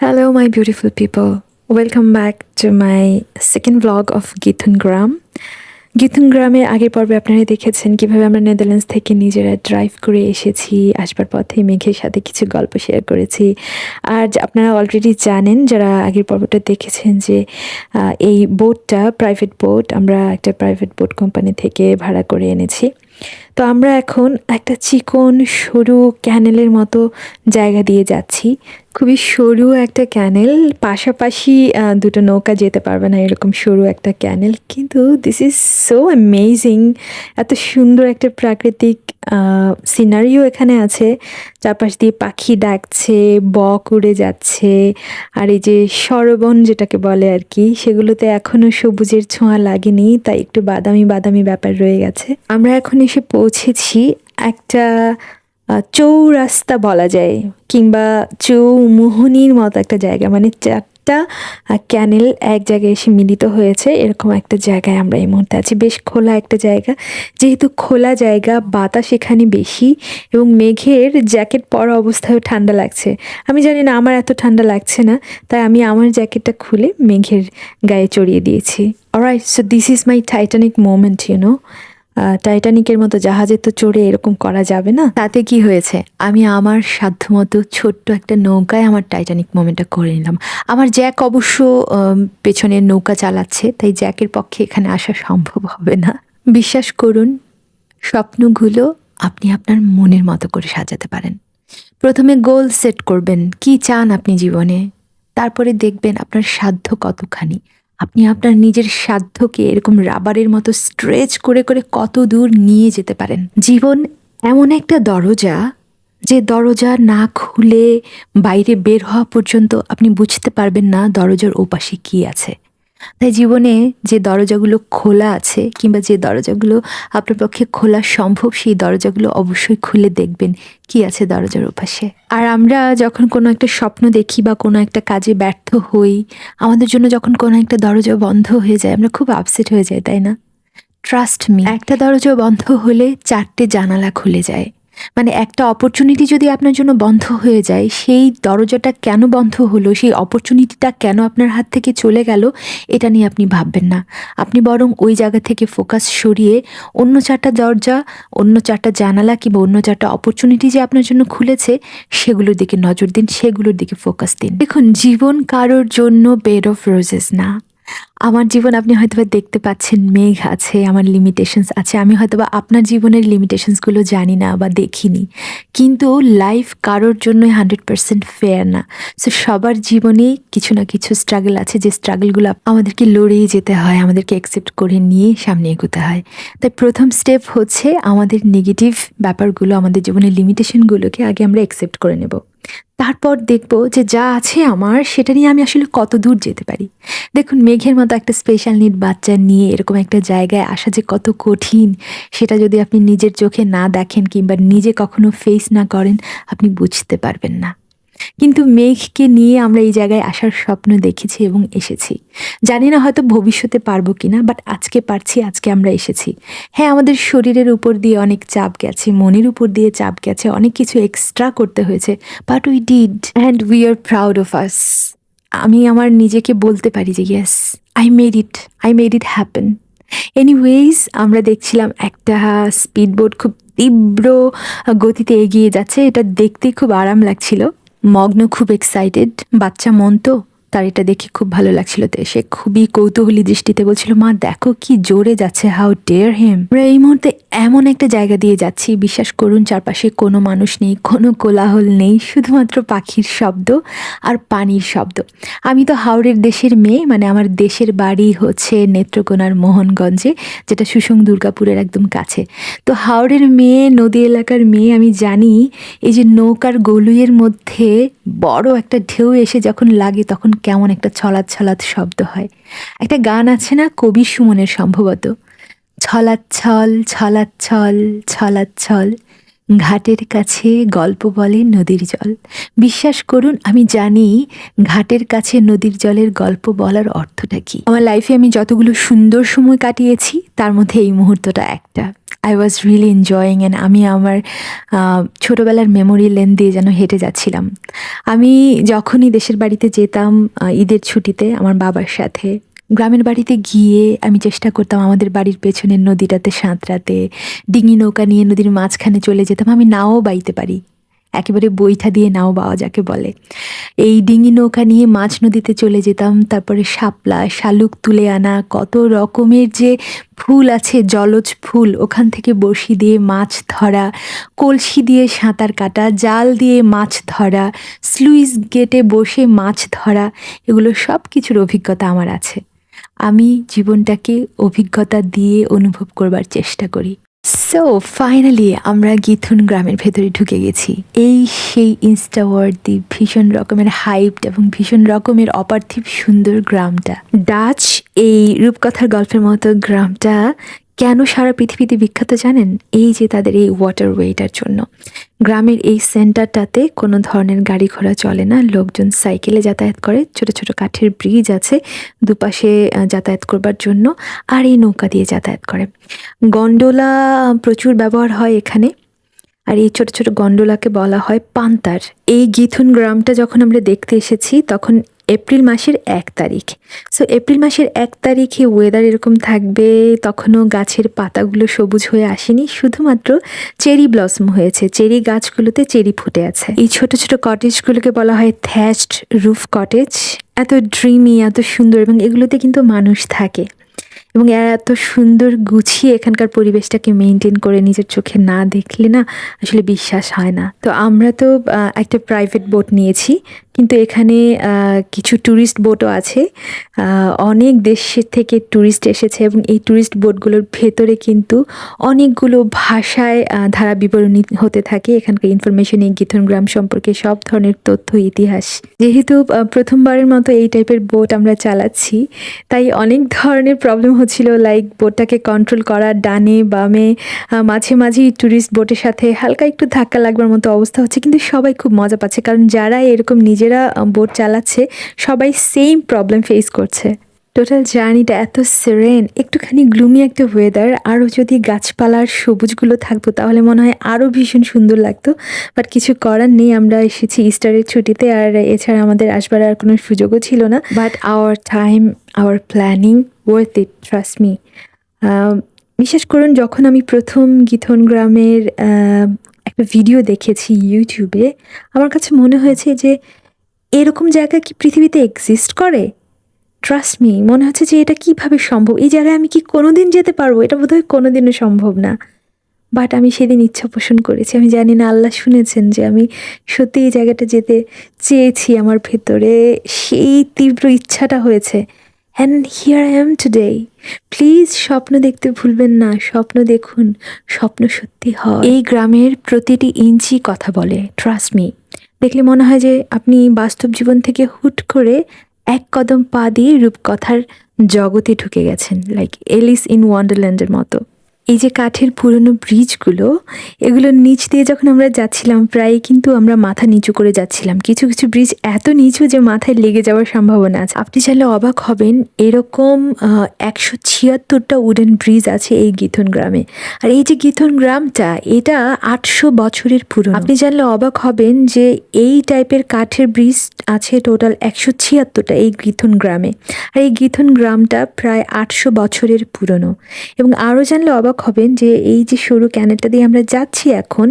Hello, my beautiful people. Welcome back to my second vlog of Githun Gram. গিথুন আগের পর্বে আপনারা দেখেছেন কীভাবে আমরা নেদারল্যান্ডস থেকে নিজেরা ড্রাইভ করে এসেছি আসবার পথে মেঘের সাথে কিছু গল্প শেয়ার করেছি আর আপনারা অলরেডি জানেন যারা আগের পর্বটা দেখেছেন যে এই বোটটা প্রাইভেট বোট আমরা একটা প্রাইভেট বোট কোম্পানি থেকে ভাড়া করে এনেছি তো আমরা এখন একটা চিকন, সরু ক্যানেলের মতো জায়গা দিয়ে যাচ্ছি। খুবই সরু একটা ক্যানেল, পাশাপাশি দুটো নৌকা যেতে পারবে না এরকম সরু একটা ক্যানেল, কিন্তু দিস ইজ সো অ্যামেজিং এত সুন্দর একটা প্রাকৃতিক সিনারিও এখানে আছে। চারপাশ দিয়ে পাখি ডাকছে, বক উড়ে যাচ্ছে, আর এই যে সরবন যেটাকে বলে আর কি, সেগুলোতে এখনও সবুজের ছোঁয়া লাগেনি, তাই একটু বাদামি বাদামি ব্যাপার রয়ে গেছে। আমরা এখন এসে পৌঁছেছি একটা চৌরাস্তা বলা যায়, কিংবা চৌমোহনীর মতো একটা জায়গা। মানে চারটা ক্যানেল এক জায়গায় এসে মিলিত হয়েছে, এরকম একটা জায়গায় আমরা এই মুহূর্তে আছি। বেশ খোলা একটা জায়গা। যেহেতু খোলা জায়গা, বাতাস এখানে বেশি এবং মেঘের জ্যাকেট পরা অবস্থায়ও ঠান্ডা লাগছে। আমি জানি না, আমার এত ঠান্ডা লাগছে না, তাই আমি আমার জ্যাকেটটা খুলে মেঘের গায়ে চড়িয়ে দিয়েছি। Alright so this is my Titanic moment you know টাইটানিকের মতো জাহাজে তো চড়ে এরকম করা যাবে না? তাতে কি হয়েছে? আমি আমার সাধ্যমতো ছোট্ট একটা নৌকায় আমার টাইটানিক মোমেন্টটা করে নিলাম। আমার জ্যাক অবশ্য পেছনের নৌকা চালাচ্ছে, তাই জ্যাকের পক্ষে এখানে আসা সম্ভব হবে না। বিশ্বাস করুন, স্বপ্নগুলো আপনি আপনার মনের মতো করে সাজাতে পারেন। প্রথমে গোল সেট করবেন, কি চান আপনি জীবনে? তারপরে দেখবেন আপনার সাধ্য কতখানি। আপনি আপনার নিজের সাধ্যকে এরকম রাবারের মতো স্ট্রেচ করে করে কত দূর নিয়ে যেতে পারেন। জীবন এমন একটা দরজা যে দরজা না খুলে বাইরে বের হওয়া পর্যন্ত আপনি বুঝতে পারবেন না দরজার ওপাশে কী আছে। তাই জীবনে যে দরজাগুলো খোলা আছে কিংবা যে দরজাগুলো আপনার পক্ষে খোলা সম্ভব সেই দরজাগুলো অবশ্যই খুলে দেখবেন কি আছে দরজার ওপাশে। আর আমরা যখন কোনো একটা স্বপ্ন দেখি বা কোনো একটা কাজে ব্যর্থ হই আমাদের জন্য যখন কোনো একটা দরজা বন্ধ হয়ে যায় আমরা খুব আপসেট হয়ে যাই তাই না? ট্রাস্ট মি একটা দরজা বন্ধ হলে চারটে জানালা খুলে যায়। মানে একটা অপরচুনিটি যদি আপনার জন্য বন্ধ হয়ে যায়, সেই দরজাটা কেন বন্ধ হলো, সেই অপরচুনিটিটা কেন আপনার হাত থেকে চলে গেল, এটা নিয়ে আপনি ভাববেন না। আপনি বরং ওই জায়গা থেকে ফোকাস সরিয়ে অন্য চারটা দরজা, অন্য চারটা জানালা কিংবা অন্য চারটা অপরচুনিটি যে আপনার জন্য খুলেছে, সেগুলোর দিকে নজর দিন, সেগুলোর দিকে ফোকাস দিন। দেখুন, জীবন কারোর জন্য বেড অফ রোজেস না। আমার জীবন আপনি হয়তোবা দেখতে পাচ্ছেন, মেঘ আছে, আমার লিমিটেশনস আছে। আমি হয়তোবা আপনার জীবনের লিমিটেশনসগুলো জানি না বা দেখিনি। কিন্তু লাইফ কারোর জন্যই হান্ড্রেড পার্সেন্ট ফেয়ার না। সো সবার জীবনেই কিছু না কিছু স্ট্রাগল আছে, যে স্ট্রাগলগুলো আমাদেরকে লড়েই যেতে হয়, আমাদেরকে অ্যাকসেপ্ট করে নিয়ে সামনে এগোতে হয়। তাই প্রথম স্টেপ হচ্ছে আমাদের নেগেটিভ ব্যাপারগুলো, আমাদের জীবনের লিমিটেশনগুলোকে আগে আমরা অ্যাকসেপ্ট করে নেব। তারপর দেখব যে যা আছে আমার, সেটা নিয়ে আমি আসলে কত দূর যেতে পারি। দেখুন, মেঘের মতো একটা স্পেশাল নিড বাচ্চা নিয়ে এরকম একটা জায়গায় আসা যে কত কঠিন, সেটা যদি আপনি নিজের চোখে না দেখেন কিংবা নিজে কখনো ফেস না করেন, আপনি বুঝতে পারবেন না। কিন্তু মেঘকে নিয়ে আমরা এই জায়গায় আসার স্বপ্ন দেখেছি এবং এসেছি। জানি না হয়তো ভবিষ্যতে পারব কিনা বাট আজকে পারছি, আজকে আমরা এসেছি। হ্যাঁ আমাদের শরীরের উপর দিয়ে অনেক চাপ গেছে, মনের উপর দিয়ে চাপ গেছে, অনেক কিছু এক্সট্রা করতে হয়েছে but we did and we are proud of us আমি আমার নিজেকে বলতে পারি যে yes I made it I made it happen anyways আমরা দেখছিলাম একটা স্পিড বোট খুব তীব্র গতিতে এগিয়ে যাচ্ছে। এটা দেখতে খুব আরাম লাগছিল। মগ্ন খুব এক্সাইটেড বাচ্চা মন তো তার এটা দেখে খুব ভালো লাগছিল তো। সে খুবই কৌতূহলী দৃষ্টিতে বলছিল, মা, দেখো কি জোরে যাচ্ছে হাউ ডেয়ার হেম আমরা এই মুহূর্তে এমন একটা জায়গা দিয়ে যাচ্ছি, বিশ্বাস করুন চারপাশে কোনো মানুষ নেই, কোনো কোলাহল নেই, শুধুমাত্র পাখির শব্দ আর পানির শব্দ। আমি তো হাওড়ের দেশের মেয়ে মানে আমার দেশের বাড়ি হচ্ছে নেত্রকোনার মোহনগঞ্জে, যেটা সুসং দুর্গাপুরের একদম কাছে। তো হাওড়ের মেয়ে, নদী এলাকার মেয়ে, আমি জানি এই যে নৌকার গলুইয়ের মধ্যে বড় একটা ঢেউ এসে যখন লাগে তখন কেমন একটা ছলাৎ ছলাৎ শব্দ হয়। একটা গান আছে না, কবি সুমনের সম্ভবত। ছলাচ্ছল ছলাচ্ছল ছলাচ্ছল, ঘাটের কাছে গল্প বলে নদীর জল। বিশ্বাস করুন, আমি জানি ঘাটের কাছে নদীর জলের গল্প বলার অর্থটা কি। আমার লাইফে আমি যতগুলো সুন্দর সময় কাটিয়েছি, তার মধ্যে এই মুহূর্তটা একটা। I was really enjoying and আমি আমার ছোটোবেলার মেমোরি লেন দিয়ে যেন হেঁটে যাচ্ছিলাম। আমি যখনই দেশের বাড়িতে যেতাম ঈদের ছুটিতে আমার বাবার সাথে, গ্রামের বাড়িতে গিয়ে আমি চেষ্টা করতাম আমাদের বাড়ির পেছনের নদীটাতে সাঁতরাতে, ডিঙি নৌকা নিয়ে নদীর মাঝখানে চলে যেতাম, আমি নাও বাইতে পারি। একেবারে বইটা দিয়ে নাও বাওয়া যাকে বলে। এই ডিঙি নৌকা নিয়ে মাছ নদীতে চলে যেতাম, তারপরে শাপলা, শালুক তুলে আনা, কত রকমের যে ফুল আছে, জলজ ফুল, ওখান থেকে বড়শি দিয়ে মাছ ধরা, কলসি দিয়ে সাঁতার কাটা, জাল দিয়ে মাছ ধরা, স্লুইস গেটে বসে মাছ ধরা, এগুলো সব কিছুর অভিজ্ঞতা আমার আছে। আমি জীবনটাকে অভিজ্ঞতা দিয়ে অনুভব করবার চেষ্টা করি। সো ফাইনালি আমরা গিথুন গ্রামের ভেতরে ঢুকে গেছি। এই সেই ইনস্টাওয়ার্দি ভীষণ রকমের হাইপড এবং ভীষণ রকমের অপার্থিব সুন্দর গ্রামটা। ডাচ এই রূপকথার গল্পের মতো গ্রামটা কেন সারা পৃথিবীতে বিখ্যাত জানেন? এই যে তাদের এই ওয়াটারওয়েটার জন্য। গ্রামের এই সেন্টারটাতে কোনো ধরনের গাড়ি ঘোড়া চলে না। লোকজন সাইকেলে যাতায়াত করে। ছোট ছোট কাঠের ব্রিজ আছে দুপাশে যাতায়াত করবার জন্য। আর এই নৌকা দিয়ে যাতায়াত করে। গন্ডোলা প্রচুর ব্যবহার হয় এখানে। আর এই ছোট ছোট গন্ডোলাকে বলা হয় পান্তার। এই গিথুন গ্রামটা যখন আমরা দেখতে এসেছি, তখন এপ্রিল মাসের এক তারিখ। সো এপ্রিল মাসের এক তারিখে ওয়েদার এরকম থাকবে, তখনও গাছের পাতাগুলো সবুজ হয়ে আসেনি, শুধুমাত্র চেরি ব্লসম হয়েছে, চেরি গাছগুলোতে চেরি ফুটে আছে। এই ছোট ছোট কটেজগুলোকে বলা হয় থ্যাচড রুফ কটেজ এত ড্রিমি এত সুন্দর এবং এগুলোতে কিন্তু মানুষ থাকে। এবং এরা এত সুন্দর গুছিয়ে এখানকার পরিবেশটাকে মেনটেন করে নিজের চোখে না দেখলে না আসলে বিশ্বাস হয় না। তো আমরা তো একটা প্রাইভেট বোট নিয়েছি কিন্তু এখানে কিছু ট্যুরিস্ট বোটও আছে। অনেক দেশের থেকে ট্যুরিস্ট এসেছে এবং এই ট্যুরিস্ট বোটগুলোর ভেতরে কিন্তু অনেকগুলো ভাষায় ধারা বিবরণী হতে থাকে। এখানকার ইনফরমেশন এই গীথন গ্রাম সম্পর্কে সব ধরনের তথ্য, ইতিহাস। যেহেতু প্রথমবারের মতো এই টাইপের বোট আমরা চালাচ্ছি, তাই অনেক ধরনের প্রবলেম হচ্ছিল। লাইক বোটটাকে কন্ট্রোল করা, ডানে, বামে মাঝে মাঝেই ট্যুরিস্ট বোটের সাথে হালকা একটু ধাক্কা লাগবার মতো অবস্থা হচ্ছে। কিন্তু সবাই খুব মজা পাচ্ছে, কারণ যারা এরকম নিজেরা বোট চালাচ্ছে, সবাই সেম প্রবলেম ফেস করছে। টোটাল জার্নিটা এত সেরেন একটুখানি গ্লুমি একটা ওয়েদার আরও যদি গাছপালার সবুজগুলো থাকতো, তাহলে মনে হয় আরও ভীষণ সুন্দর লাগতো। বাট কিছু করার নেই, আমরা এসেছি ইস্টারের ছুটিতে, আর এছাড়া আমাদের আসবার আর কোনো সুযোগও ছিল না। But our time our planning worth it trust me বিশেষ করুন, যখন আমি প্রথম গীথন গ্রামের একটা ভিডিও দেখেছি ইউটিউবে আমার কাছে মনে হয়েছে যে এরকম জায়গা কি পৃথিবীতে এক্সিস্ট করে? ট্রাস্ট মি মনে হচ্ছে যে এটা কীভাবে সম্ভব? এই জায়গায় আমি কি কোনোদিন যেতে পারব? এটা বোধহয় কোনোদিনও সম্ভব না। বাট আমি সেদিন ইচ্ছা পোষণ করেছি। আমি জানি না, আল্লাহ শুনেছেন যে আমি সত্যি এই জায়গাটা যেতে চেয়েছি আমার ভেতরে। সেই তীব্র ইচ্ছাটা হয়েছে। And here I am today please স্বপ্ন দেখতে ভুলবেন না। স্বপ্ন দেখুন। স্বপ্ন সত্যি হয়। এই গ্রামের প্রতিটি ইঞ্চি কথা বলে। ট্রাস্ট মি দেখলে মনে হয় যে আপনি বাস্তব জীবন থেকে হুট করে এক কদম পা দিয়ে রূপকথার জগতে ঢুকে গেছেন লাইক এলিস ইন ওয়ান্ডারল্যান্ডের মতো। এই যে কাঠের পুরনো ব্রিজগুলো এগুলোর নিচ দিয়ে যখন আমরা যাচ্ছিলাম, প্রায় কিন্তু আমরা মাথা নিচু করে যাচ্ছিলাম। কিছু কিছু ব্রিজ এত নিচু যে মাথায় লেগে যাওয়ার সম্ভাবনা আছে। আপনি চাইলে অবাক হবেন, এরকম একশো ছিয়াত্তরটা উডেন ব্রিজ আছে এই গীথন গ্রামে। আর এই যে গীথন গ্রামটা, এটা আটশো বছরের পুরনো। আপনি জানলে অবাক হবেন যে এই টাইপের কাঠের ব্রিজ আছে টোটাল একশো ছিয়াত্তরটা এই গীথন গ্রামে। আর এই গীথন গ্রামটা প্রায় আটশো বছরের পুরনো। এবং আরও জানলে অবাক হবেন যে এই যে সরু ক্যানেলটা দিয়ে আমরা যাচ্ছি এখন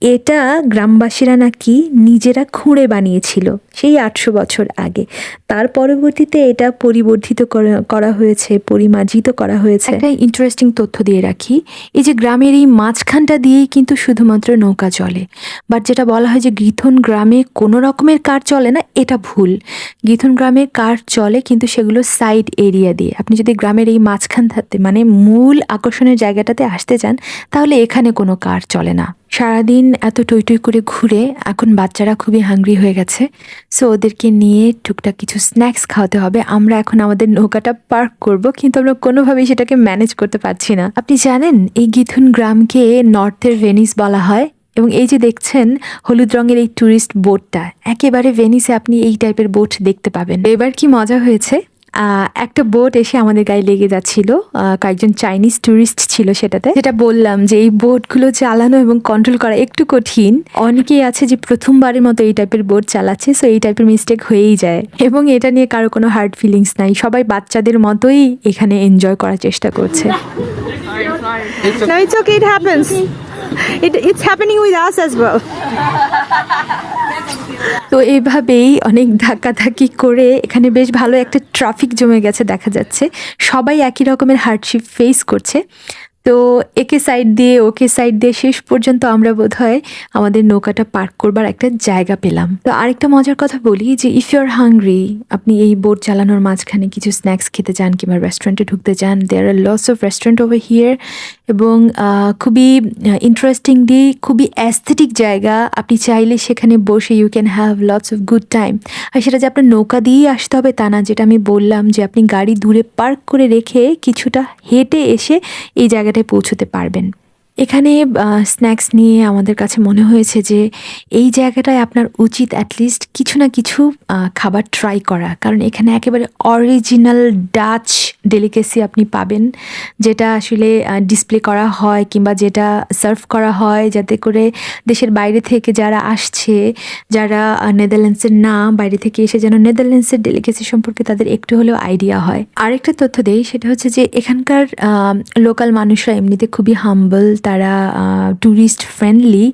এটা গ্রামবাসীরা নাকি নিজেরা খুঁড়ে বানিয়েছিল সেই আটশো বছর আগে। তার পরবর্তীতে এটা পরিবর্ধিত করা- হয়েছে, পরিমার্জিত করা হয়েছে। একটা ইন্টারেস্টিং তথ্য দিয়ে রাখি, এই যে গ্রামের এই মাঝখানটা দিয়েই কিন্তু শুধুমাত্র নৌকা চলে। বাট যেটা বলা হয় যে গীথন গ্রামে কোনো রকমের কার চলে না, এটা ভুল। গীথন গ্রামে কার চলে কিন্তু সেগুলো সাইড এরিয়া দিয়ে। আপনি যদি গ্রামের এই মাঝখান থাকতে মানে মূল আকর্ষণের জায়গাটাতে আসতে চান, তাহলে এখানে কোনো কার চলে না। সারাদিন এত টই টই করে ঘুরে এখন বাচ্চারা খুবই হাংরি হয়ে গেছে। সো ওদেরকে নিয়ে টুকটাক কিছু স্ন্যাক্স খাওয়াতে হবে। আমরা এখন আমাদের নৌকাটা পার্ক করব, কিন্তু আমরা কোনোভাবেই সেটাকে ম্যানেজ করতে পারছি না। আপনি জানেন, এই গিথুন গ্রামকে নর্থের ভেনিস বলা হয়। এবং এই যে দেখছেন, হলুদ রঙের এই ট্যুরিস্ট বোটটা একেবারে ভেনিসে আপনি এই টাইপের বোট দেখতে পাবেন। এবার কি মজা হয়েছে? একটা বোট এসে আমাদের গায়ে লেগে যাচ্ছিল। কয়েকজন চাইনিজ ট্যুরিস্ট ছিল সেটাতে। যেটা বললাম যে এই বোটগুলো চালানো এবং কন্ট্রোল করা একটু কঠিন। অনেকেই আছে যে প্রথমবারের মতো এই টাইপের বোট চালাচ্ছে সো এই টাইপের মিস্টেক হয়েই যায়। এবং এটা নিয়ে কারও কোনো হার্ড ফিলিংস নাই। সবাই বাচ্চাদের মতোই এখানে এনজয় করার চেষ্টা করছে। No, it's okay. It happens. It, it's happening with us as well. তো এইভাবেই অনেক ধাক্কাধাক্কি করে এখানে বেশ ভালো একটা ট্রাফিক জমে গেছে দেখা যাচ্ছে। সবাই একই রকমের হার্ডশিপ ফেস করছে। তো একে সাইড দিয়ে ওকে সাইড দিয়ে শেষ পর্যন্ত আমরা বোধ হয় আমাদের নৌকাটা পার্ক করবার একটা জায়গা পেলাম। তো আরেকটা মজার কথা বলি যে ইফ ইউ আর হাংরি আপনি এই বোট চালানোর মাঝখানে কিছু স্ন্যাক্স খেতে চান কিংবা রেস্টুরেন্টে ঢুকতে চান there are lots of restaurant over here এবং খুবই ইন্টারেস্টিংলি খুবই অ্যাস্থেটিক জায়গা। আপনি চাইলে সেখানে বসে you can have lots of good time আর সেটা যে আপনার নৌকা দিয়েই আসতে হবে তা না, যেটা আমি বললাম যে আপনি গাড়ি দূরে পার্ক করে রেখে কিছুটা হেঁটে এসে এই জায়গাটায় পৌঁছতে পারবেন। এখানে স্ন্যাক্স নিয়ে আমাদের কাছে মনে হয়েছে যে এই জায়গাটায় আপনার উচিত অ্যাটলিস্ট কিছু না কিছু খাবার ট্রাই করা। কারণ এখানে একেবারে অরিজিনাল ডাচ ডেলিকেসি আপনি পাবেন, যেটা আসলে ডিসপ্লে করা হয় কিংবা যেটা সার্ভ করা হয় যাতে করে দেশের বাইরে থেকে যারা আসছে, যারা নেদারল্যান্ডসের না, বাইরে থেকে এসে যেন নেদারল্যান্ডসের ডেলিকেসি সম্পর্কে তাদের একটু হলেও আইডিয়া হয়। আরেকটা তথ্য দেই, সেটা হচ্ছে যে এখানকার লোকাল মানুষরা এমনিতে খুবই হাম্বল তারা ট্যুরিস্ট ফ্রেন্ডলি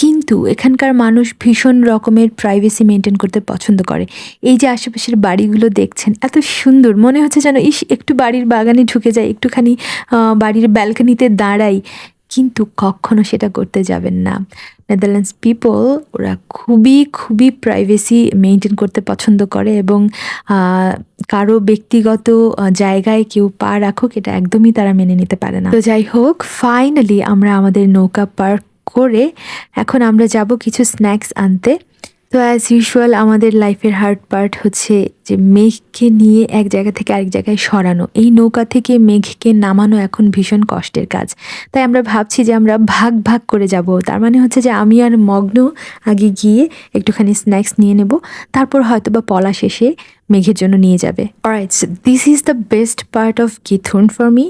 কিন্তু এখানকার মানুষ ভীষণ রকমের প্রাইভেসি মেনটেন করতে পছন্দ করে। এই যে আশেপাশের বাড়িগুলো দেখছেন, এত সুন্দর, মনে হচ্ছে যেন ইস, একটু বাড়ির বাগানে ঢুকে যায় একটুখানি বাড়ির ব্যালকানিতে দাঁড়াই। কিন্তু কখনো সেটা করতে যাবেন না। নেদারল্যান্ডস পিপল ওরা খুবই খুবই প্রাইভেসি মেনটেন করতে পছন্দ করে এবং কারও ব্যক্তিগত জায়গায় কেউ পা রাখুক, এটা একদমই তারা মেনে নিতে পারে না। তো যাই হোক ফাইনালি আমরা আমাদের নৌকা পার্ক করে এখন আমরা যাব কিছু স্ন্যাক্স আনতে। তো অ্যাজ ইউজুয়াল আমাদের লাইফের হার্ড পার্ট হচ্ছে যে মেঘকে নিয়ে এক জায়গা থেকে আরেক জায়গায় সরানো। এই নৌকা থেকে মেঘকে নামানো এখন ভীষণ কষ্টের কাজ। তাই আমরা ভাবছি যে আমরা ভাগ ভাগ করে যাব। তার মানে হচ্ছে যে আমি আর মগ্ন আগে গিয়ে একটুখানি স্ন্যাক্স নিয়ে নেব। তারপর হয়তো বা পলাশ এসে মেঘের জন্য নিয়ে যাবে। Alright this is the best part of Giethoorn for me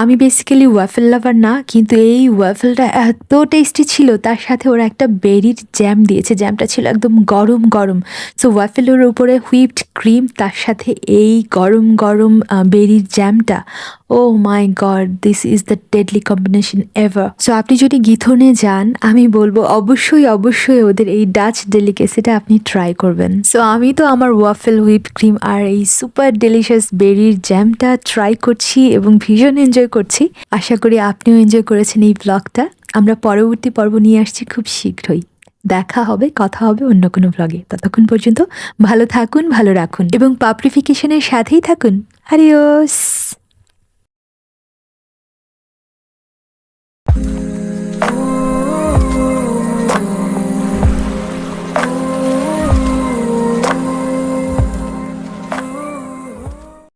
আমি বেসিক্যালি ওয়াফেল লাভার না, কিন্তু এই ওয়াফেলটা এত টেস্টি ছিল, তার সাথে ওরা একটা বেরির জ্যাম দিয়েছে জ্যামটা ছিল একদম গরম গরম। সো ওয়াফেলের উপরে হুইপড ক্রিম তার সাথে এই গরম গরম বেরির জ্যামটা ও my god this is the deadly combination ever so আপনি যদি গিথনে যান, আমি বলব অবশ্যই অবশ্যই ওদের এই ডাচ ডেলিকেসিটা আপনি ট্রাই করবেন। সো আমি তো আমার ওয়াফেল হুইপ ক্রিম আর এই সুপার ডেলিশিয়াস বেরির জ্যামটা ট্রাই করছি এবং ভীষণ এনজয় করছি। আশা করি আপনিও এনজয় করেছেন এই ব্লগটা আমরা পরবর্তী পর্ব নিয়ে আসছি খুব শীঘ্রই। দেখা হবে, কথা হবে অন্য কোনো ব্লগে ততক্ষণ পর্যন্ত ভালো থাকুন, ভালো রাখুন এবং পাবলিফিকেশনের সাথেই থাকুন। আরিওস